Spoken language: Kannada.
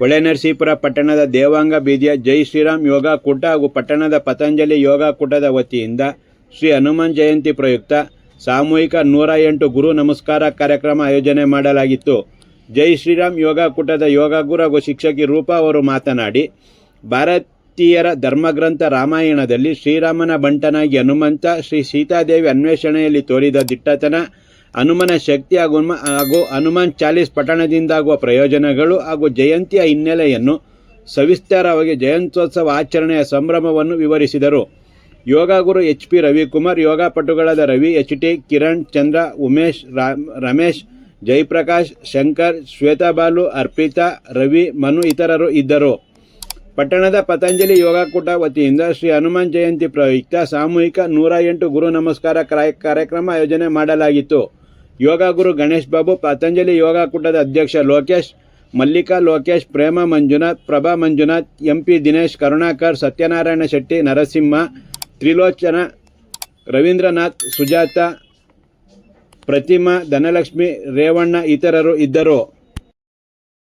ಹೊಳೆನರಸೀಪುರ ಪಟ್ಟಣದ ದೇವಾಂಗ ಬೀದಿಯ ಜೈ ಶ್ರೀರಾಮ್ ಯೋಗ ಕೂಟ ಹಾಗೂ ಪಟ್ಟಣದ ಪತಂಜಲಿ ಯೋಗ ಕೂಟದ ವತಿಯಿಂದ ಶ್ರೀ ಹನುಮಾನ್ ಜಯಂತಿ ಪ್ರಯುಕ್ತ ಸಾಮೂಹಿಕ ನೂರ ಎಂಟು ಗುರು ನಮಸ್ಕಾರ ಕಾರ್ಯಕ್ರಮ ಆಯೋಜನೆ ಮಾಡಲಾಗಿತ್ತು. ಜೈ ಶ್ರೀರಾಮ್ ಯೋಗ ಕೂಟದ ಯೋಗ ಗುರು ಹಾಗೂ ಶಿಕ್ಷಕಿ ರೂಪಾ ಅವರು ಮಾತನಾಡಿ, ಭಾರತೀಯರ ಧರ್ಮಗ್ರಂಥ ರಾಮಾಯಣದಲ್ಲಿ ಶ್ರೀರಾಮನ ಬಂಟನಾಗಿ ಹನುಮಂತ ಶ್ರೀ ಸೀತಾದೇವಿ ಅನ್ವೇಷಣೆಯಲ್ಲಿ ತೋರಿದ ದಿಟ್ಟತನ ಹನುಮನ ಶಕ್ತಿ ಹಾಗೂ ಹಾಗೂ ಹನುಮಾನ್ ಚಾಲೀಸ್ ಪಠಣದಿಂದಾಗುವ ಪ್ರಯೋಜನಗಳು ಹಾಗೂ ಜಯಂತಿಯ ಹಿನ್ನೆಲೆಯನ್ನು ಸವಿಸ್ತಾರವಾಗಿ ಜಯಂತ್ಯೋತ್ಸವ ಆಚರಣೆಯ ಸಂಭ್ರಮವನ್ನು ವಿವರಿಸಿದರು. ಯೋಗ ಗುರು ಎಚ್ ಪಿ ರವಿಕುಮಾರ್ ಯೋಗ ಪಟುಗಳಾದ ರವಿ ಎಚ್ ಟಿ ಕಿರಣ್, ಚಂದ್ರ, ಉಮೇಶ್, ರಾಮ್, ರಮೇಶ್, ಜಯಪ್ರಕಾಶ್, ಶಂಕರ್ ಶ್ವೇತಾಬಾಲು ಅರ್ಪಿತಾ, ರವಿ, ಮನು ಇತರರು ಇದ್ದರು. ಪಟ್ಟಣದ ಪತಂಜಲಿ ಯೋಗಕೂಟ ವತಿಯಿಂದ ಶ್ರೀ ಹನುಮಾನ್ ಜಯಂತಿ ಪ್ರಯುಕ್ತ ಸಾಮೂಹಿಕ ನೂರ ಎಂಟು ಗುರು ನಮಸ್ಕಾರ ಕಾರ್ಯ- ಕಾರ್ಯಕ್ರಮ ಆಯೋಜನೆ ಮಾಡಲಾಗಿತ್ತು. ಯೋಗ ಗುರು ಗಣೇಶ್ ಬಾಬು, ಪತಂಜಲಿ ಯೋಗ ಕೂಟದ ಅಧ್ಯಕ್ಷ ಲೋಕೇಶ್, ಮಲ್ಲಿಕಾ ಲೋಕೇಶ್, ಪ್ರೇಮ ಮಂಜುನಾಥ್, ಪ್ರಭಾ ಮಂಜುನಾಥ್ ಎಂ ಪಿ ದಿನೇಶ್, ಕರುಣಾಕರ್, ಸತ್ಯನಾರಾಯಣ ಶೆಟ್ಟಿ, ನರಸಿಂಹ, ತ್ರಿಲೋಚನ, ರವೀಂದ್ರನಾಥ್, ಸುಜಾತ, ಪ್ರತಿಮಾ, ಧನಲಕ್ಷ್ಮಿ, ರೇವಣ್ಣ ಇತರರು ಇದ್ದರು.